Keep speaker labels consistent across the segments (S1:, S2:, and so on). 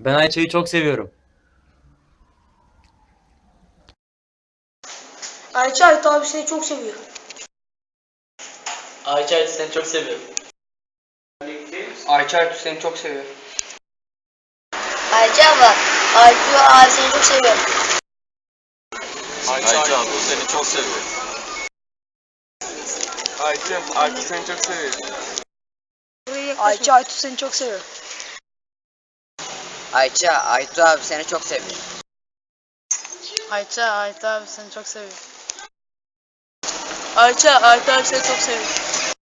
S1: Ben Ayça'yı çok seviyorum.
S2: Ayça Ayt abi seni çok seviyor.
S3: Ayça Ayça seni çok seviyorum.
S4: Ayça Aytu seni çok seviyor.
S2: Ayça abla, Aytu abi seni çok seviyor.
S5: Ayça abla seni çok seviyor.
S4: Ayça Aytu seni çok seviyor.
S2: Ayça Aytu seni çok seviyor.
S6: Ayça, Aytu abi seni çok seviyor.
S2: Ayça Aytu abi seni çok seviyor. Ayça Aytu abi seni çok seviyor.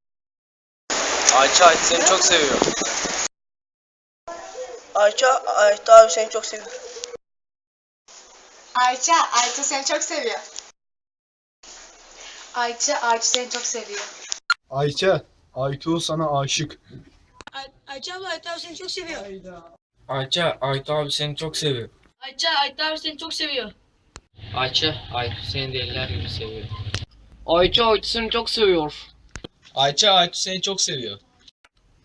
S5: Ayça Ayça seni çok seviyor.
S2: Ayça Aytu abi seni çok seviyor.
S7: Ayça, Ayça seni çok seviyor. Ayça, Ayça seni çok seviyor.
S8: Ayça, Aytu sana aşık.
S2: Ayça abla Aytu abi seni çok seviyor.
S4: Ayça Aytu abi seni çok seviyor.
S2: Ayça Aytu abi seni çok seviyor.
S4: Ayça Aytu seni deliler gibi seviyor. Ayça Aytu seni çok seviyor.
S5: Ayça Ayça seni çok seviyor.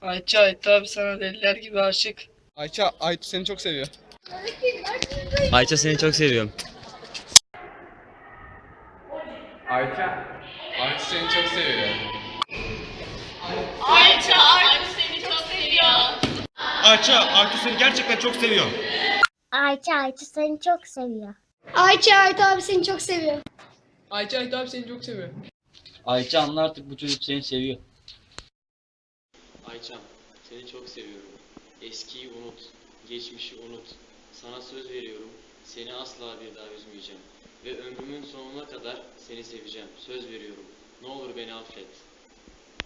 S2: Ayça Aytu abi sana deliler gibi aşık.
S8: Ayça, Aytu seni çok seviyor.
S1: Ayça seni çok seviyorum.
S4: Ayça Aytu seni çok seviyor.
S9: Ayça, Aytu seni gerçekten çok seviyor.
S10: Ayça Ayça seni çok seviyor.
S7: Ayça, Ayça abi seni çok seviyor.
S4: Ayça Aytu abi seni çok seviyor.
S1: Ayça anla artık bu çocuk seni seviyor.
S3: Ayça'm seni çok seviyorum. Eskiyi unut, geçmişi unut. Sana söz veriyorum. Seni asla bir daha üzmeyeceğim. Ve ömrümün sonuna kadar seni seveceğim. Söz veriyorum. Ne olur beni affet.